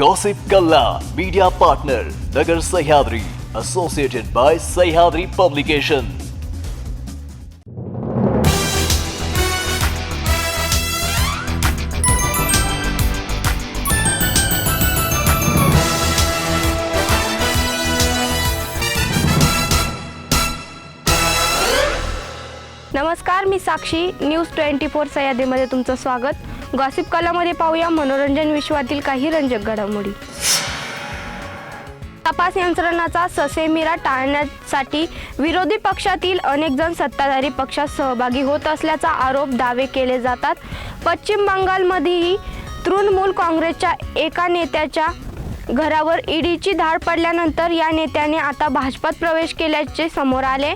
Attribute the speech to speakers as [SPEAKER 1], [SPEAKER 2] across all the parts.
[SPEAKER 1] Gossip Kalla, media partner, Nagar Sahyadri, associated by Sahyadri Publication.
[SPEAKER 2] नमस्कार मी Sakshi news twenty four सह्याद्रीमध्ये तुमचं स्वागत गॉसिप कलामध्ये पाहूया मनोरंजन विश्वातील काही रंजक घडामोडी. तपास यंत्रणाचा ससेमिरा टाळण्यासाठी विरोधी पक्षातील अनेक जण सत्ताधारी पक्षात सहभागी होत असल्याचा आरोप दावे केले जातात. पश्चिम बंगालमध्येही तृणमूल काँग्रेसच्या एका नेत्याच्या घरावर ईडीची धाड पडल्यानंतर या नेत्याने आता भाजपात प्रवेश केल्याचे समोर आले.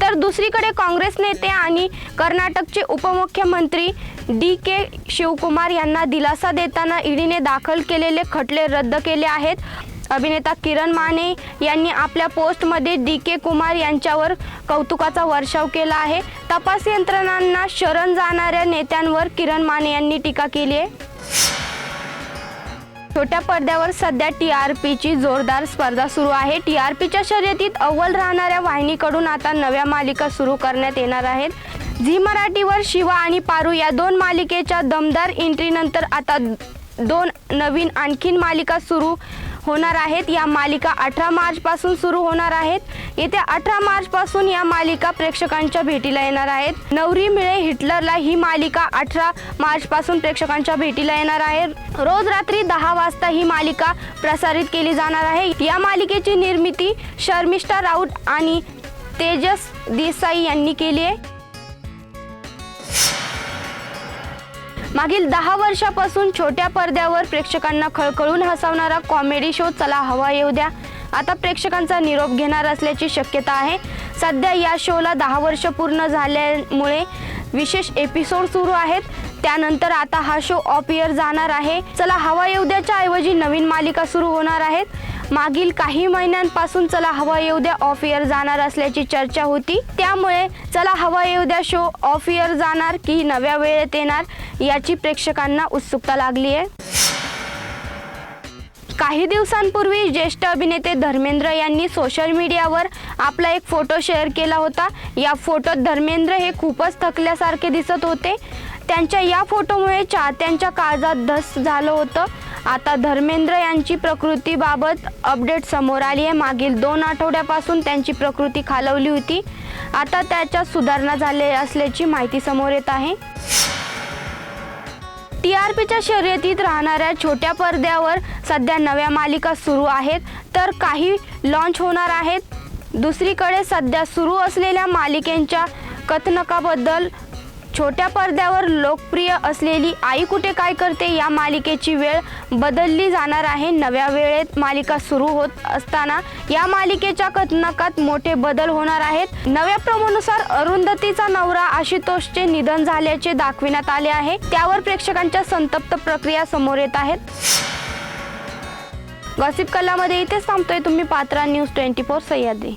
[SPEAKER 2] तर दुसरीकडे काँग्रेस नेते आणि कर्नाटकचे उपमुख्यमंत्री डी के शिवकुमार यांना दिलासा देताना ईडीने दाखल केलेले खटले रद्द केले आहेत. अभिनेता किरण माने यांनी आपल्या पोस्टमध्ये डी के कुमार यांच्यावर कौतुकाचा वर्षाव केला आहे. तपास यंत्रणांना शरण जाणाऱ्या नेत्यांवर किरण माने यांनी टीका केली आहे. छोट्या पडद्यावर सध्या टी आर पीची जोरदार स्पर्धा सुरू आहे. टी आर पीच्या शर्यतीत अव्वल राहणाऱ्या वाहिनीकडून आता नव्या मालिका सुरू करण्यात येणार आहेत. झी मराठीवर शिवा आणि पारू या दोन मालिकेच्या दमदार एंट्रीनंतर आता दोन नवीन आणखीन मालिका सुरू होणार आहेत. या मालिका अठरा मार्चपासून सुरू होणार आहेत. येत्या अठरा मार्चपासून या मालिका प्रेक्षकांच्या भेटीला येणार आहेत. नवरी मिळे हिटलरला ही मालिका अठरा मार्चपासून प्रेक्षकांच्या भेटीला येणार आहे. रोज रात्री दहा वाजता ही मालिका प्रसारित केली जाणार आहे. या मालिकेची निर्मिती शर्मिष्ठा राऊत आणि तेजस देसाई यांनी केली आहे. मागील दहा वर्षापासून छोट्या पडद्यावर प्रेक्षकांना खळखळून हसवणारा कॉमेडी शो चला हवा येऊ द्या. आता प्रेक्षकांचा निरोप घेणार असल्याची शक्यता आहे. सध्या या शोला दहा वर्ष पूर्ण झाल्यामुळे विशेष एपिसोड सुरू आहेत. त्यानंतर आता हा शो ऑफ इयर जाणार आहे. चला हवा येऊ द्याच्या ऐवजी नवीन मालिका सुरू होणार आहेत. मागील काही महिन्यांपासून चला हवा येऊ द्या ऑफ इयर जाणार असल्याची चर्चा होती. त्यामुळे चला हवा येऊ द्या शो ऑफ इयर जाणार की नव्या वेळेत येणार याची प्रेक्षकांना उत्सुकता लागली आहे. काही दिवसांपूर्वी ज्येष्ठ अभिनेते धर्मेंद्र यांनी सोशल मीडियावर आपला एक फोटो शेअर केला होता. या फोटोत धर्मेंद्र हे खूपच थकल्यासारखे दिसत होते. त्यांच्या या फोटोमुळे चाहत्यांच्या काळजात धस झालं होतं. आता धर्मेंद्र यांची प्रकृतीबाबत अपडेट समोर आली आहे. मागील दोन आठवड्यापासून त्यांची प्रकृती खालवली होती. आता त्याच्यात सुधारणा झाले असल्याची माहिती समोर येत आहे. टी आर पीच्या शर्यतीत राहणाऱ्या छोट्या पडद्यावर सध्या नव्या मालिका सुरू आहेत. तर काही लॉन्च होणार आहेत. दुसरीकडे सध्या सुरू असलेल्या मालिकेंच्या कथनकाबद्दल छोट्या पडद्यावर लोकप्रिय असलेली आई कुठे काय करते या मालिकेची वेळ बदलली जाणार आहे. नव्या वेळेत मालिका सुरू होत असताना या मालिकेच्या कथनकात मोठे बदल होणार आहेत. नव्या प्रमोनुसार अरुंधतीचा नवरा आशुतोषचे निधन झाल्याचे दाखविण्यात आले आहे. त्यावर प्रेक्षकांच्या संतप्त प्रक्रिया समोर येत आहेत. गॉसिप कलामध्ये इथेच थांबतोय तुम्ही पात्रा न्यूज ट्वेंटी फोर सह्याद्री.